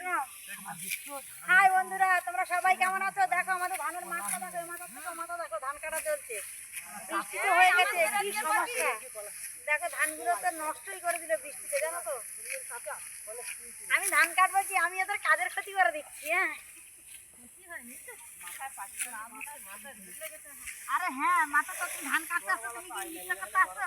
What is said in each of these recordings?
নাও। High বন্ধুরা, তোমরা সবাই কেমন আছো? দেখো, আমাদের ধানের মাথা দেখো মাথা থেকে মাথা দেখো, ধান কাটা চলছে। বৃষ্টি হয়ে গেছে দেখো, ধানগুলো তো নষ্টই করে দিল বৃষ্টিতে, জানো তো? আমি ধান কাটবো কি? আমি ওদের কাজের ক্ষতি করে দিচ্ছি হ্যাঁ? আরে হ্যাঁ মাথা তো তুমি ধান কাটতে আসছো তুমি কি ইচ্ছা করতে আসছো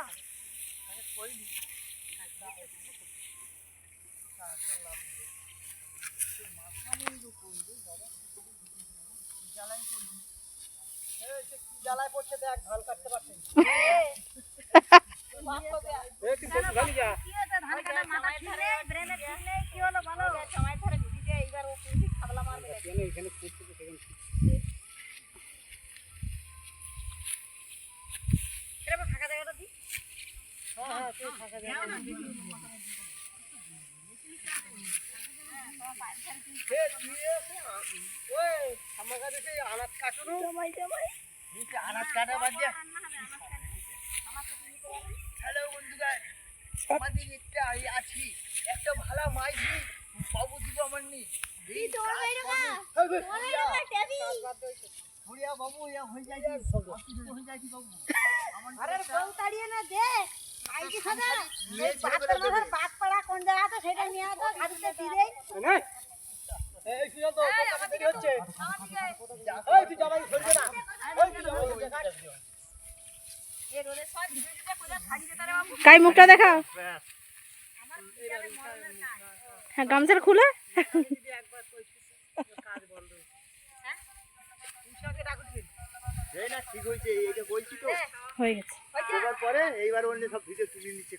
জ্বালায় পড়ছে দেখ ধান কাটতে পারছে কি হয়েছে ধান কাটার মাথা ঠিক নেই ব্রেনে ঠিক নেই কি হলো একটা ভালো মাছ বাবু আমার নি বাবু হয়ে যায় বাবু আরে বউ তাড়িয়ে কোন জায়গা আছে সেটা নিয়ে আসো দিয়ে এই হচ্ছে এই তুই জামাই না এই তুই জামাই কাই মুখটা দেখাও। হ্যাঁ গামছাটা খুলে এই না ঠিক হয়েছে এইটা বলছি তো। হয়ে গেছে। এবার পরে এইবার অন্য সব ভিডিও তুলে নিচ্ছে।